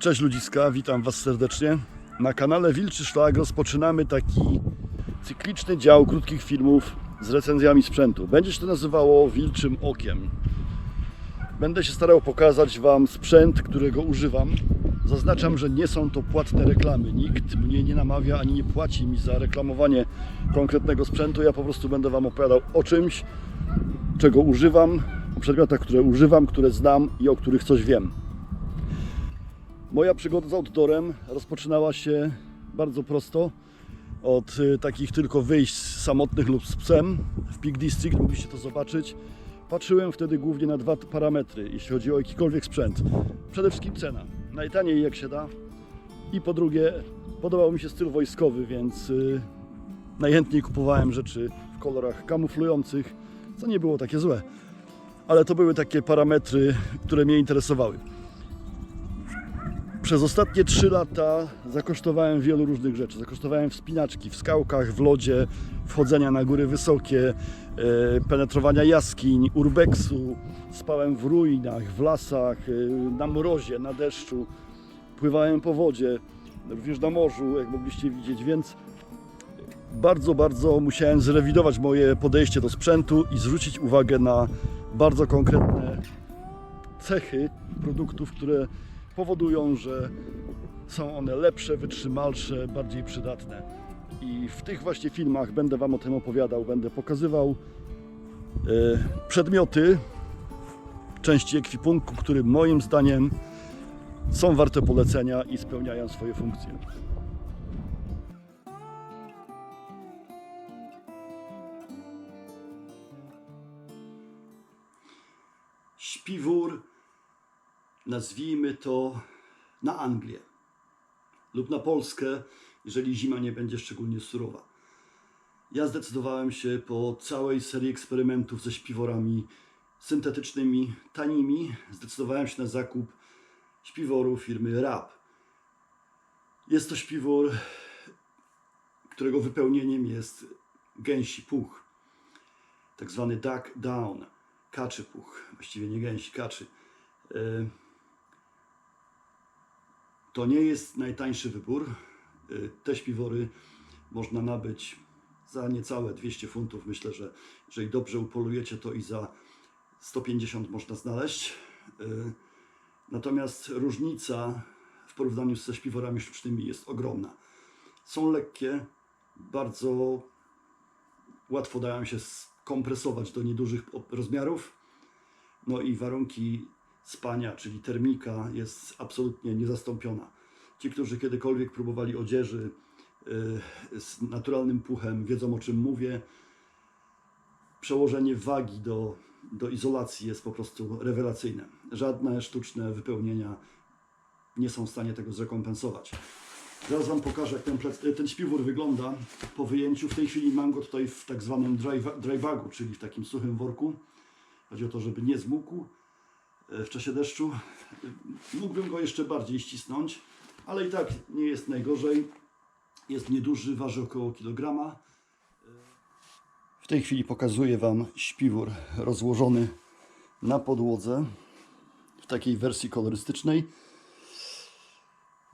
Cześć ludziska, witam Was serdecznie. Na kanale Wilczy Szlak rozpoczynamy taki cykliczny dział krótkich filmów z recenzjami sprzętu. Będzie się to nazywało Wilczym Okiem. Będę się starał pokazać Wam sprzęt, którego używam. Zaznaczam, że nie są to płatne reklamy. Nikt mnie nie namawia ani nie płaci mi za reklamowanie konkretnego sprzętu. Ja po prostu będę Wam opowiadał o czymś, czego używam, o przedmiotach, które używam, które znam i o których coś wiem. Moja przygoda z outdoorem rozpoczynała się bardzo prosto od y, takich tylko wyjść samotnych lub z psem w Peak District, mogliście to zobaczyć. Patrzyłem wtedy głównie na dwa parametry, jeśli chodzi o jakikolwiek sprzęt. Przede wszystkim cena, najtaniej jak się da. I po drugie, podobał mi się styl wojskowy, więc y, najchętniej kupowałem rzeczy w kolorach kamuflujących, co nie było takie złe. Ale to były takie parametry, które mnie interesowały. Przez ostatnie 3 lata zakosztowałem wielu różnych rzeczy. Zakosztowałem wspinaczki w skałkach, w lodzie, wchodzenia na góry wysokie, e, penetrowania jaskiń, urbexu. Spałem w ruinach, w lasach, e, na mrozie, na deszczu. Pływałem po wodzie, również na morzu, jak mogliście widzieć, więc bardzo, bardzo musiałem zrewidować moje podejście do sprzętu i zwrócić uwagę na bardzo konkretne cechy produktów, które powodują, że są one lepsze, wytrzymalsze, bardziej przydatne. I w tych właśnie filmach będę Wam o tym opowiadał, będę pokazywał e, przedmioty, części ekwipunku, które moim zdaniem są warte polecenia i spełniają swoje funkcje. Śpiwór nazwijmy to na Anglię lub na Polskę, jeżeli zima nie będzie szczególnie surowa. Ja zdecydowałem się po całej serii eksperymentów ze śpiworami syntetycznymi, tanimi, zdecydowałem się na zakup śpiworu firmy RAP. Jest to śpiwór, którego wypełnieniem jest gęsi puch, tak zwany duck down, kaczy puch, właściwie nie gęsi, kaczy. To nie jest najtańszy wybór. E, Te śpiwory można nabyć za niecałe 200 funtów. Myślę, że jeżeli dobrze upolujecie, to i za 150 można znaleźć. E, Natomiast różnica w porównaniu ze śpiworami sztucznymi jest ogromna. Są lekkie, bardzo łatwo dają się skompresować do niedużych rozmiarów. No i warunki spania, czyli termika jest absolutnie niezastąpiona. Ci, którzy kiedykolwiek próbowali odzieży y, z naturalnym puchem, wiedzą o czym mówię. Przełożenie wagi do, do izolacji jest po prostu rewelacyjne. Żadne sztuczne wypełnienia nie są w stanie tego zrekompensować. Zaraz Wam pokażę, jak ten, plec- ten śpiwór wygląda po wyjęciu. W tej chwili mam go tutaj w tak zwanym dry, dry bagu, czyli w takim suchym worku. Chodzi o to, żeby nie zmógł w czasie deszczu. Mógłbym go jeszcze bardziej ścisnąć, ale i tak nie jest najgorzej. Jest nieduży, waży około kilograma. W tej chwili pokazuję Wam śpiwór rozłożony na podłodze w takiej wersji kolorystycznej.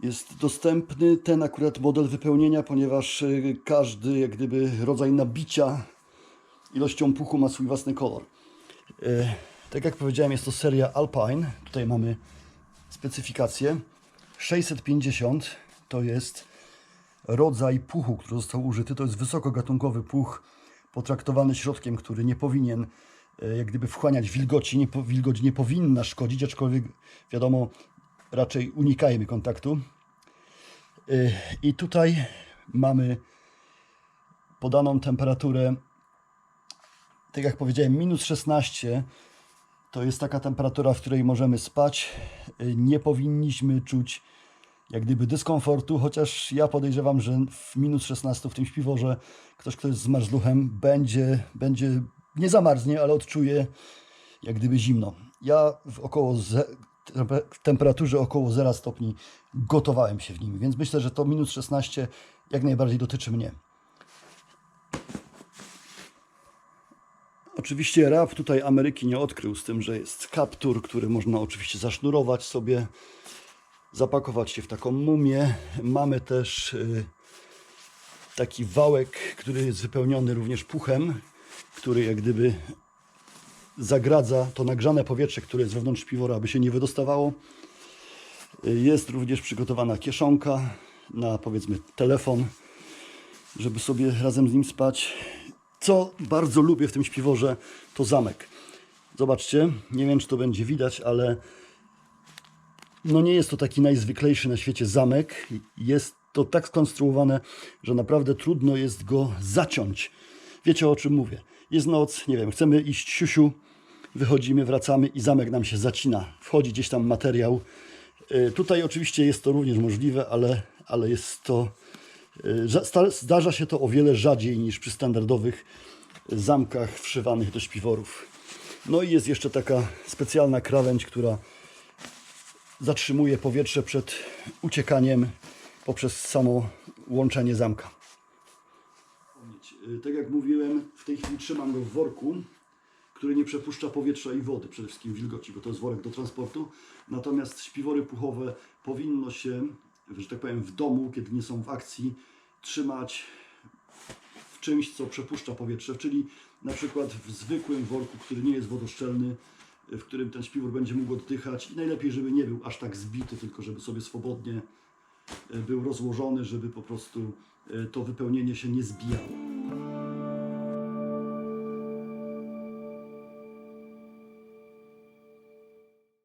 Jest dostępny ten akurat model wypełnienia, ponieważ y, każdy jak gdyby rodzaj nabicia ilością puchu ma swój własny kolor. E, Tak jak powiedziałem, jest to seria Alpine. Tutaj mamy specyfikację. 650 to jest rodzaj puchu, który został użyty. To jest wysokogatunkowy puch potraktowany środkiem, który nie powinien e, jak gdyby wchłaniać wilgoci. Nie, wilgoć nie powinna szkodzić, aczkolwiek wiadomo, raczej unikajmy kontaktu. Y, I tutaj mamy podaną temperaturę, tak jak powiedziałem, minus 16 to jest taka temperatura, w której możemy spać. Nie powinniśmy czuć jak gdyby dyskomfortu, chociaż ja podejrzewam, że w minus 16 w tym śpiworze ktoś, kto jest zmarzluchem, będzie, będzie nie zamarznie, ale odczuje jak gdyby zimno. Ja w około tempe- temperaturze około 0 stopni gotowałem się w nim, więc myślę, że to minus 16 jak najbardziej dotyczy mnie. Oczywiście rap tutaj Ameryki nie odkrył z tym, że jest kaptur, który można oczywiście zasznurować sobie zapakować się w taką mumię. Mamy też y, taki wałek, który jest wypełniony również puchem, który jak gdyby zagradza to nagrzane powietrze, które jest wewnątrz piwora, aby się nie wydostawało. Y, Jest również przygotowana kieszonka na powiedzmy telefon, żeby sobie razem z nim spać. Co bardzo lubię w tym śpiworze, to zamek. Zobaczcie, nie wiem czy to będzie widać, ale no nie jest to taki najzwyklejszy na świecie zamek. Jest to tak skonstruowane, że naprawdę trudno jest go zaciąć. Wiecie o czym mówię. Jest noc, nie wiem, chcemy iść siusiu, wychodzimy, wracamy i zamek nam się zacina. Wchodzi gdzieś tam materiał. Y, Tutaj oczywiście jest to również możliwe, ale, ale jest to. Y, Zdarza się to o wiele rzadziej niż przy standardowych zamkach wszywanych do śpiworów. No i jest jeszcze taka specjalna krawędź, która zatrzymuje powietrze przed uciekaniem poprzez samo łączenie zamka. Tak jak mówiłem, w tej chwili trzymam go w worku, który nie przepuszcza powietrza i wody, przede wszystkim wilgoci, bo to jest worek do transportu. Natomiast śpiwory puchowe powinno się, że tak powiem, w domu, kiedy nie są w akcji, trzymać w czymś, co przepuszcza powietrze, czyli na przykład w zwykłym worku, który nie jest wodoszczelny, w którym ten śpiwór będzie mógł oddychać i najlepiej, żeby nie był aż tak zbity, tylko żeby sobie swobodnie e, był rozłożony, żeby po prostu e, to wypełnienie się nie zbijało.